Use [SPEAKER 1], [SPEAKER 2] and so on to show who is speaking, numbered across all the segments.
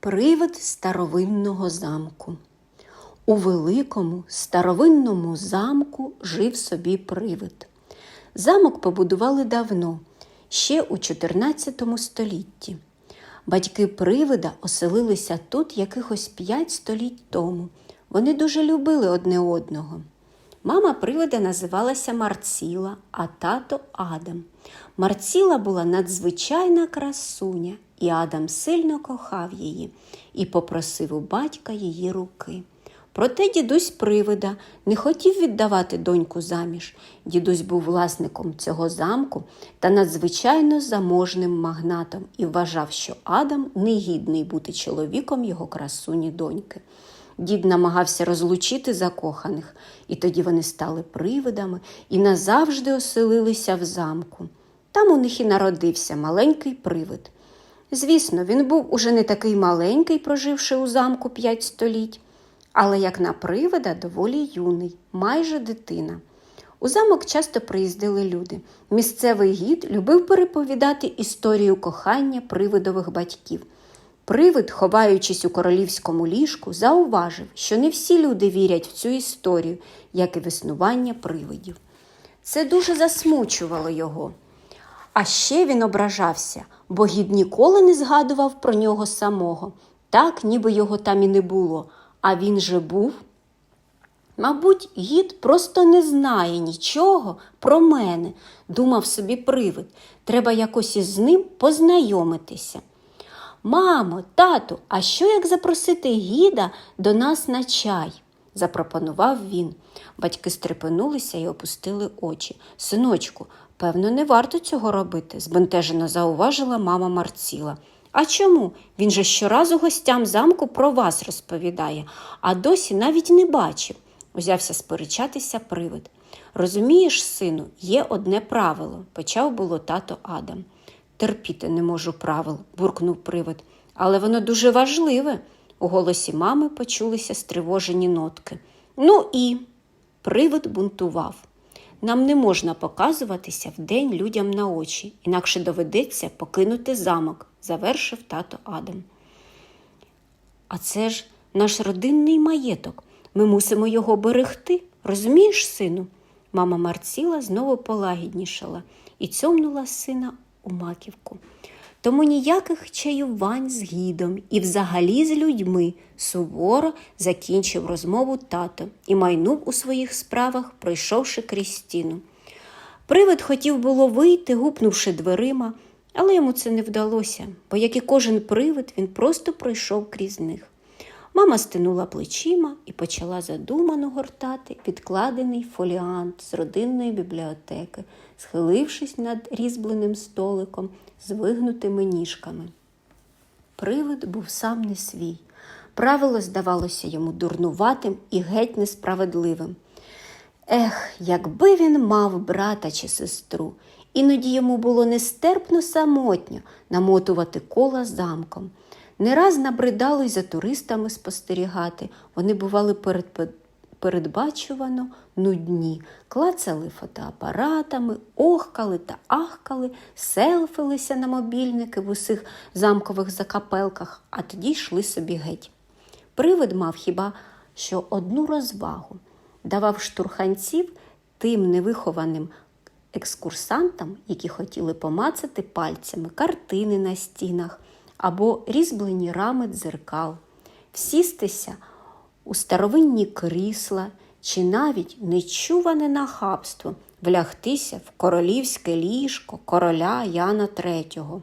[SPEAKER 1] Привид старовинного замку. У великому старовинному замку жив собі привид. Замок побудували давно, ще у 14 столітті. Батьки привида оселилися тут якихось п'ять століть тому. Вони дуже любили одне одного. Мама привида називалася Марціла, а тато Адам. Марціла була надзвичайна красуня, і Адам сильно кохав її і попросив у батька її руки. Проте дідусь привида не хотів віддавати доньку заміж. Дідусь був власником цього замку та надзвичайно заможним магнатом і вважав, що Адам негідний бути чоловіком його красуні доньки. Дід намагався розлучити закоханих, і тоді вони стали привидами і назавжди оселилися в замку. Там у них і народився маленький привид. Звісно, він був уже не такий маленький, проживши у замку п'ять століть, але, як на привида, доволі юний, майже дитина. У замок часто приїздили люди. Місцевий гід любив переповідати історію кохання привидових батьків. Привид, ховаючись у королівському ліжку, зауважив, що не всі люди вірять в цю історію, як і в існування привидів. Це дуже засмучувало його. А ще він ображався, бо гід ніколи не згадував про нього самого, так, ніби його там і не було, а він же був. Мабуть, гід просто не знає нічого про мене, думав собі привид. Треба якось із ним познайомитися. Мамо, тату, а що як запросити гіда до нас на чай? Запропонував він. Батьки стрепенулися і опустили очі. Синочку, певно, не варто цього робити, збентежено зауважила мама Марціла. А чому? Він же щоразу гостям замку про вас розповідає, а досі навіть не бачив, узявся сперечатися привид. Розумієш, сину, є одне правило, почав було тато Адам. Терпіти не можу правил, буркнув привид. Але воно дуже важливе. У голосі мами почулися стривожені нотки. Ну і привид бунтував. Нам не можна показуватися вдень людям на очі, інакше доведеться покинути замок, завершив тато Адам. А це ж наш родинний маєток. Ми мусимо його берегти. Розумієш, сину? Мама Марціла знову полагіднішала і цьомнула сина у маківку. Тому ніяких чаювань з гідом і взагалі з людьми суворо закінчив розмову тато і майнув у своїх справах, пройшовши крізь стіну. Привид хотів було вийти, гупнувши дверима, але йому це не вдалося, бо, як і кожен привид, він просто пройшов крізь них. Мама стинула плечима і почала задумано гортати відкладений фоліант з родинної бібліотеки, схилившись над різьбленим столиком з вигнутими ніжками. Привид був сам не свій. Правило здавалося йому дурнуватим і геть несправедливим. Ех, якби він мав брата чи сестру, іноді йому було нестерпно самотньо намотувати кола замком. Не раз набридало й за туристами спостерігати. Вони бували перед, передбачувано нудні, клацали фотоапаратами, охкали та ахкали, селфилися на мобільники в усіх замкових закапелках, а тоді йшли собі геть. Привид мав хіба що одну розвагу давав штурханців тим невихованим екскурсантам, які хотіли помацати пальцями картини на стінах або різьблені рами дзеркал, всістися у старовинні крісла чи навіть нечуване нахабство влягтися в королівське ліжко короля Яна III.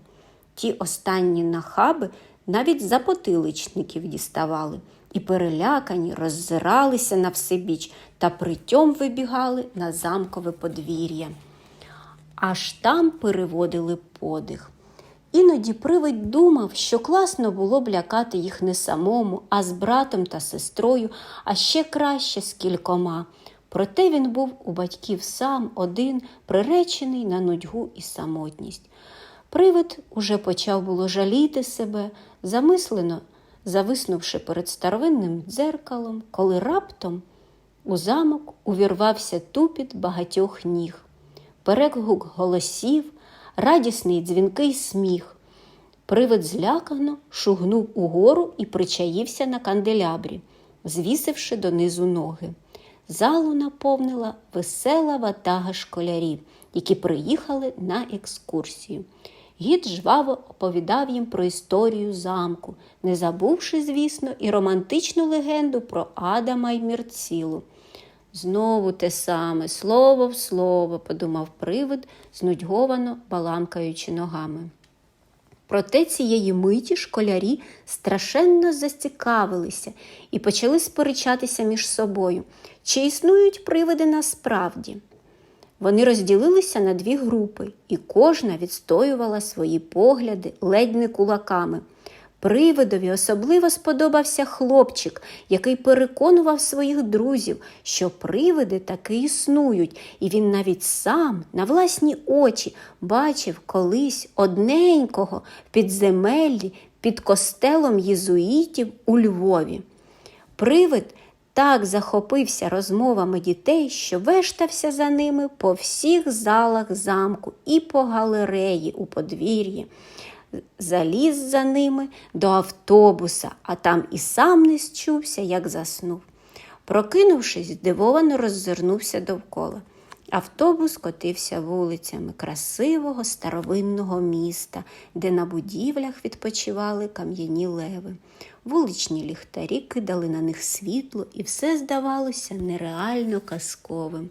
[SPEAKER 1] Ті останні нахаби навіть запотиличників діставали і перелякані роззиралися на всебіч та притьом вибігали на замкове подвір'я. Аж там переводили подих. Іноді привид думав, що класно було б лякати їх не самому, а з братом та сестрою, а ще краще з кількома. Проте він був у батьків сам один, приречений на нудьгу і самотність. Привид уже почав було жаліти себе, замислено зависнувши перед старовинним дзеркалом, коли раптом у замок увірвався тупіт багатьох ніг, перегук голосів, радісний дзвінкий сміх. Привид злякано шугнув угору і причаївся на канделябрі, звісивши донизу ноги. Залу наповнила весела ватага школярів, які приїхали на екскурсію. Гід жваво оповідав їм про історію замку, не забувши, звісно, і романтичну легенду про Адама й Мірцілу. Знову те саме, слово в слово, подумав привид, знудьговано баламкаючи ногами. Проте цієї миті школярі страшенно зацікавилися і почали сперечатися між собою, чи існують привиди насправді. Вони розділилися на дві групи, і кожна відстоювала свої погляди ледь не кулаками. Привидові особливо сподобався хлопчик, який переконував своїх друзів, що привиди таки існують, і він навіть сам на власні очі бачив колись одненького в підземеллі під костелом єзуїтів у Львові. Привид так захопився розмовами дітей, що вештався за ними по всіх залах замку і по галереї у подвір'ї. Заліз за ними до автобуса, а там і сам не счувся, як заснув. Прокинувшись, здивовано роззирнувся довкола. Автобус котився вулицями красивого старовинного міста, де на будівлях відпочивали кам'яні леви. Вуличні ліхтарі кидали на них світло, і все здавалося нереально казковим.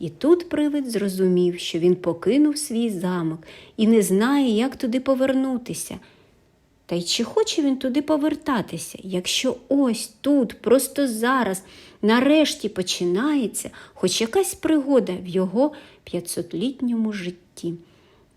[SPEAKER 1] І тут привид зрозумів, що він покинув свій замок і не знає, як туди повернутися. Та й чи хоче він туди повертатися, якщо ось тут, просто зараз, нарешті починається хоч якась пригода в його 500-літньому житті.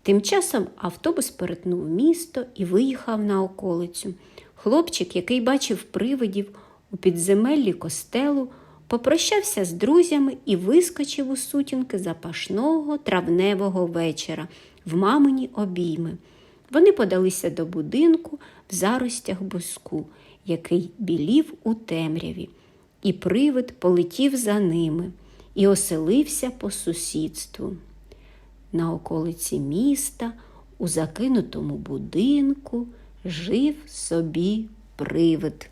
[SPEAKER 1] Тим часом автобус перетнув місто і виїхав на околицю. Хлопчик, який бачив привидів у підземеллі костелу, попрощався з друзями і вискочив у сутінки запашного травневого вечора в мамині обійми. Вони подалися до будинку в заростях буску, який білів у темряві, і привид полетів за ними і оселився по сусідству. На околиці міста, у закинутому будинку, жив собі привид.